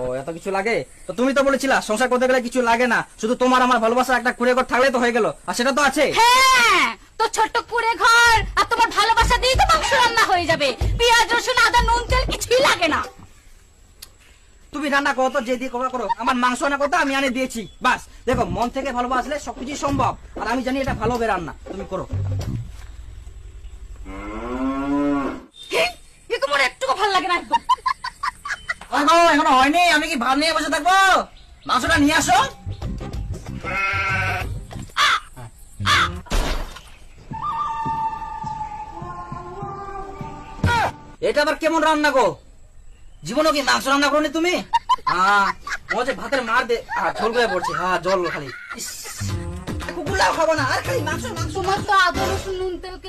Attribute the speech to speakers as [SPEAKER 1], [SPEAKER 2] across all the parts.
[SPEAKER 1] ও এত কিছু লাগে? তো তুমি তো বলেছিলা সংসার করতে গেলে কিছু লাগে না। শুধু তোমার আমার ভালোবাসা একটা কুড়ে ঘর থাকলে তো হয়ে গেল। আর সেটা তো আছে।
[SPEAKER 2] হ্যাঁ তো ছোট্ট কুড়ে ঘর আর তোমার ভালোবাসা দিয়ে তো মাংস রান্না হয়ে যাবে। পেঁয়াজ রসুন আদা নুন তেল কিছুই লাগে না।
[SPEAKER 1] তুমি রান্না করো তো যে দিয়ে করা করো। আমার মাংস করতে আমি আনে দিয়েছি। বাস দেখো মন থেকে ভালোবাসলে সবকিছু সম্ভব। আর আমি জানি এটা ভালো হবে রান্না। তুমি করো।
[SPEAKER 2] এ তোমার একটুকু ভালো লাগে না
[SPEAKER 1] এখনও হয়নি আমি কি ভাব নিয়ে বসে থাকব? মাংসটা নিয়ে আসো। এটা আবার কেমন রান্না গো? জীবনও কি মাংস রান্না করনি তুমি? হ্যাঁ মজে ভাতের মার দে আহ, ঝোল করে পড়ছে হ্যাঁ জল খালি।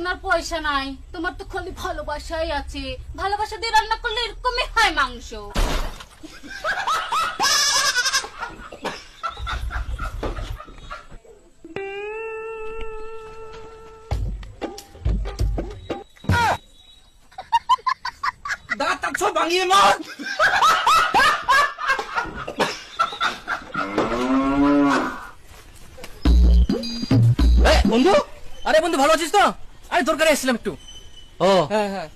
[SPEAKER 1] আর
[SPEAKER 2] পয়সা নাই তোমার তো খালি ভালোবাসাই আছে। ভালোবাসা দিয়ে রান্না করলে এরকমই হয় মাংস।
[SPEAKER 1] দাঁত টাত সব ভাঙিয়ে মার
[SPEAKER 3] এ, বন্ধু আরে বন্ধু ভালো আছিস তো আরে দরকারে এসেছিলাম একটু
[SPEAKER 1] ও
[SPEAKER 3] হ্যাঁ হ্যাঁ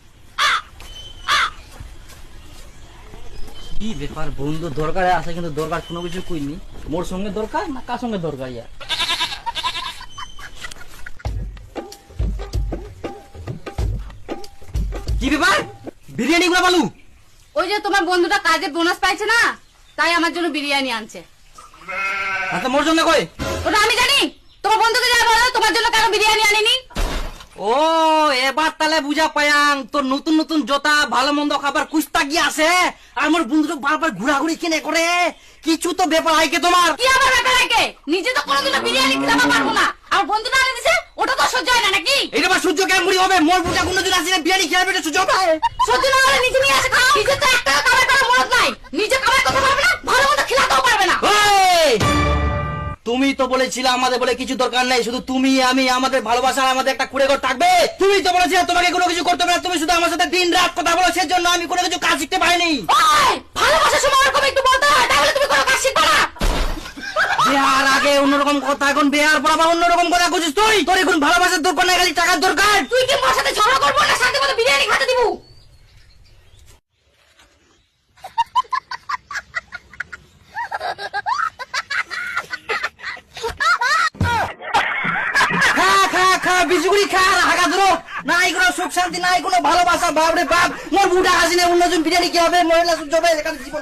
[SPEAKER 1] কি ব্যাপার বন্ধু? দরকারে আছে কিন্তু দরকার কোনো কিছু কইনি। মোর সঙ্গে দরকার না কার সঙ্গে দরকার ইয়ার? কি ব্যাপার? বিরিয়ানি গুলা বালু
[SPEAKER 2] ওই যে তোমার বন্ধুটা কাজে বোনাস পাইছে না তাই আমার জন্য বিরিয়ানি আনছে।
[SPEAKER 1] আচ্ছা মোর সঙ্গে কই?
[SPEAKER 2] ওটা আমি জানি। তোমার বন্ধুকে যা বলো তোমার জন্য কেন বিরিয়ানি আনিনি।
[SPEAKER 1] ও এবার তালে বুঝা পায়াং তোর নতুন নতুন জোতা ভালো মন্দ খাবার কুস্তা গিয়ে আছে। আর মোর বারবার ঘোরাঘুরি কিনে করে। কিছু তো ব্যাপার আইকে তোমার।
[SPEAKER 2] কি আমার ব্যাপার আইকে? নিজে তো কোনোদিনও বিরিয়ানি খেতে পারব না। আর বন্ধু না দিছে ওটা তো সহ্য হয় না নাকি?
[SPEAKER 1] এটা বা সূর্য কেমন মুড়ি হবে? মোর বুঝা কোনোদিন আসলে বিরিয়ানি খেয়ে বেটা সূর্য হবে?
[SPEAKER 2] সহ্য না হলে নিজে নিয়ে আসে খাও। নিজে তো একটা
[SPEAKER 1] বলেছিলে আমাদের বলে কিছু দরকার নেই। শুধু তুমি আমি আমাদের ভালোবাসা আমাদের একটা কুড়ে ঘর থাকবে। তুমি তো বলেছিলে তোমাকে কোনো কিছু করতে হবে না। তুমি শুধু আমার সাথে দিন রাত কথা বলো সেজন্য আমি কোনো কিছু কাজ শিখতে পারিনি।
[SPEAKER 2] ভালোবাসার সময় ওরকম একটু বলতে হয় তাহলে তুমি কোনো কাজ শিখবে না।
[SPEAKER 1] বিয়ার আগে অন্যরকম কথা এখন বিয়ার পর আবার অন্যরকম কথা খুঁজিস তুই। তোর এখন ভালোবাসার দরকার নাই খালি টাকার দরকার।
[SPEAKER 2] তুই কি মোর সাথে ঝগড়া করব না? শান্তি মতো বিরিয়ানি খেতে দিব
[SPEAKER 1] খা খা আর হাগা ধরো। নাই কোনো সুখ শান্তি, নাই কোনো ভালোবাসা, বাপরে বাপ। মোর বুড়া হাসিনে অন্যজন বিরিয়ানি কি হবে মহিলা সূর্য এখানে জীবন